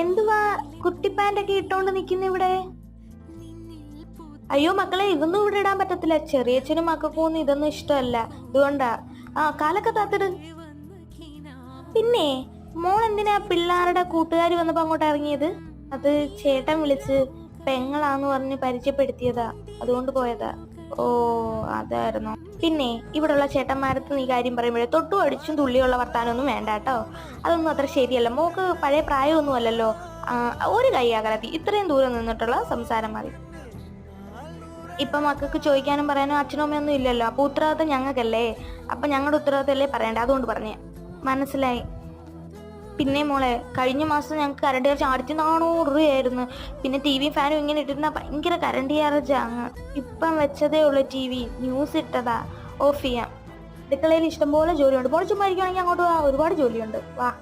എന്തുവാ കുട്ടിപ്പാന്റൊക്കെ ഇട്ടോണ്ട് നിക്കുന്ന ഇവിടെ? അയ്യോ മക്കളെ ഇതൊന്നും ഇവിടെ ഇടാൻ പറ്റത്തില്ല. ചെറിയച്ഛനും മക്കൾക്കും ഒന്നും ഇതൊന്നും ഇഷ്ടമല്ല. ഇതുകൊണ്ടാ. ആ കാലൊക്കെ താത്തിട് പിന്നെ മോൾ എന്തിനാ പിള്ളേരുടെ കൂട്ടുകാർ വന്നപ്പോ അങ്ങോട്ട് ഇറങ്ങിയത്? അത് ചേട്ടൻ വിളിച്ച് പെങ്ങളാന്ന് പറഞ്ഞ് പരിചയപ്പെടുത്തിയതാ. അതുകൊണ്ട് പോയതാ. ഓ അതായിരുന്നു. പിന്നെ ഇവിടെയുള്ള ചേട്ടന്മാരത്ത് നീ കാര്യം പറയുമ്പോഴേ തൊട്ടു അടിച്ചും തുള്ളിയുള്ള വർത്താനൊന്നും വേണ്ട കേട്ടോ. അതൊന്നും അത്ര ശരിയല്ല. മോക്ക് പഴയ പ്രായമൊന്നും അല്ലല്ലോ ഒരു കൈ അകലത്തി ഇത്രയും ദൂരം നിന്നിട്ടുള്ള സംസാരം മതി. ഇപ്പൊ മക്കൾക്ക് ചോദിക്കാനും പറയാനും അച്ഛനും അമ്മയൊന്നും ഇല്ലല്ലോ. അപ്പൊ ഉത്തരവാദിത്തം ഞങ്ങൾക്കല്ലേ? അപ്പൊ ഞങ്ങളുടെ ഉത്തരവാദിത്തമല്ലേ പറയണ്ടേ? അതുകൊണ്ട് പറഞ്ഞേ. മനസ്സിലായി? പിന്നെ മോളെ കഴിഞ്ഞ മാസം ഞങ്ങൾക്ക് കറണ്ട് ചാർജ് ആയിരത്തി നാനൂറ് രൂപയായിരുന്നു. പിന്നെ ടി വി ഫാനും ഇങ്ങനെ ഇട്ടിരുന്ന ഭയങ്കര കറണ്ട് ചാർജ് ആണ് ഇപ്പം വെച്ചതേ ഉള്ളൂ ടി വി ന്യൂസ് ഇട്ടതാ. ഓഫ് ചെയ്യാം. അടുക്കളയിൽ ഇഷ്ടംപോലെ ജോലിയുണ്ട്. മോളെ ചുമ്മാ ഇരിക്കുകയാണെങ്കിൽ അങ്ങോട്ട് ഒരുപാട് ജോലിയുണ്ട്. വാ.